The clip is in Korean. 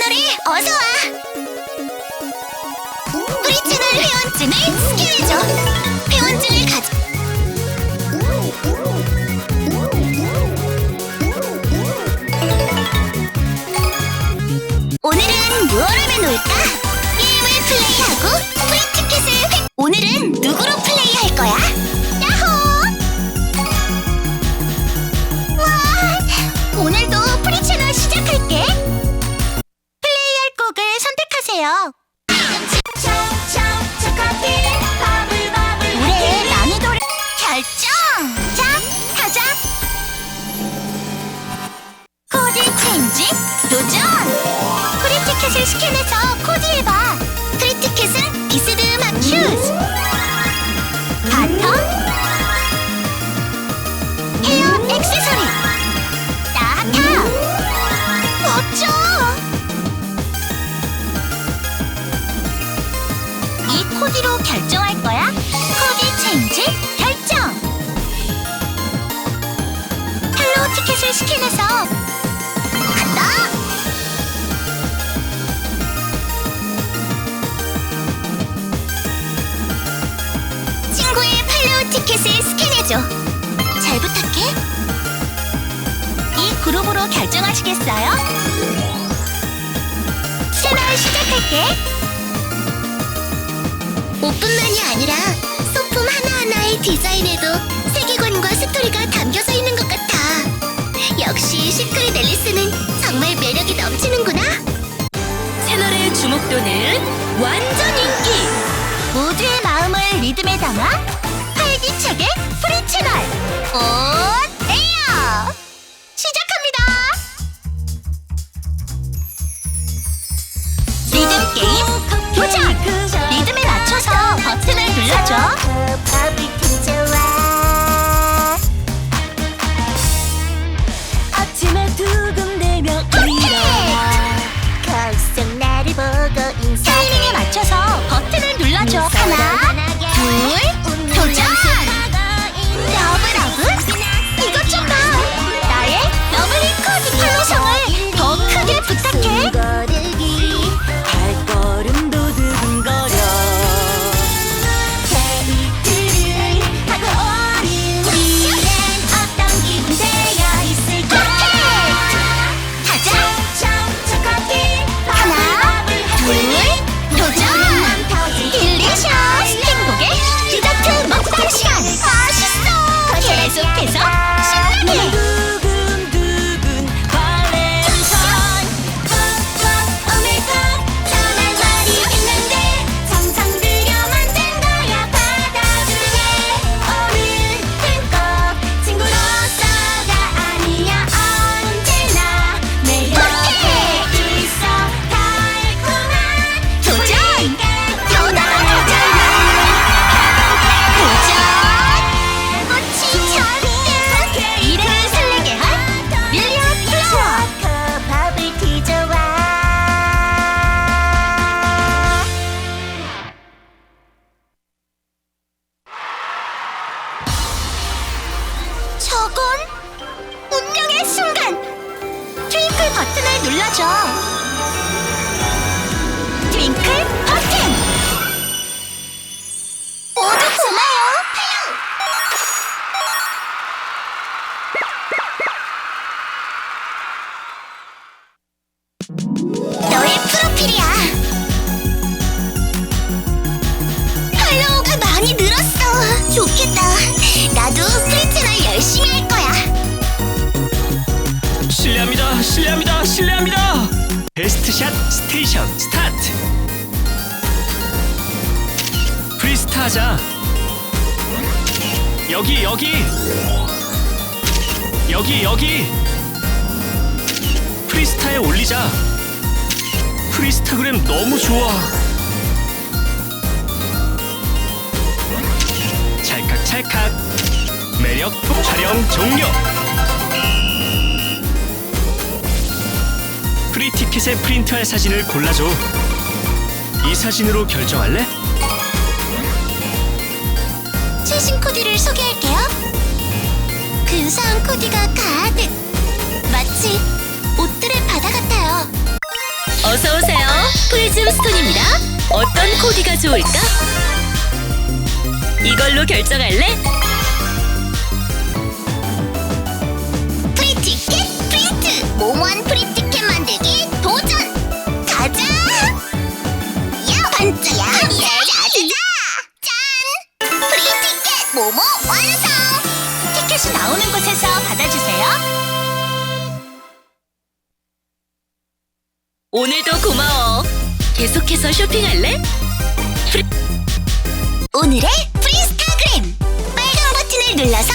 채널에 어서 와. 우리 채널 회원증을 스캔해줘. 회원증을 가져. 프리티켓을 스캔해서 코디해봐. 비스드 음악 슈즈. 바텀. 헤어 액세서리. 따타. 멋져. 이 코디로 결정할 거야? 코디 체인지 결정! 헬로 티켓을 스캔해서 티켓을 스캔해줘. 잘 부탁해. 이 그룹으로 결정하시겠어요? 채널 시작할게. 옷뿐만이 아니라 소품 하나하나의 디자인에도 세계관과 스토리가 담겨져 있는 것 같아. 역시 시크릿 앨리스는 정말 매력이 넘치는구나. 채널의 주목도는 완전 인기! 모두의 마음을 리듬에 담아 눌러줘. 버튼을 눌러줘. 트윙클 버튼! 모두 고마워. 너의 프로필이야. 팔로우가 많이 늘었어. 좋겠다. 나도 프리채널 열심히 할 거야 실례합니다. 실례합니다. 실례합니다. 베스트샷 스테이션 스타트. 프리스타자. 여기 여기. 여기 여기. 프리스타에 올리자. 프리스타그램 너무 좋아. 찰칵찰칵. 매력 촬영 종료. 자켓에 프린트할 사진을 골라줘. 이 사진으로 결정할래? 최신 코디를 소개할게요. 그 근사한 코디가 가득. 마치 옷들의 바다 같아요. 어서 오세요. 프리즘스톤입니다. 어떤 코디가 좋을까? 이걸로 결정할래? 오늘도 고마워. 계속해서 쇼핑할래? 프리... 오늘의 프리스타그램! 빨간 버튼을 눌러서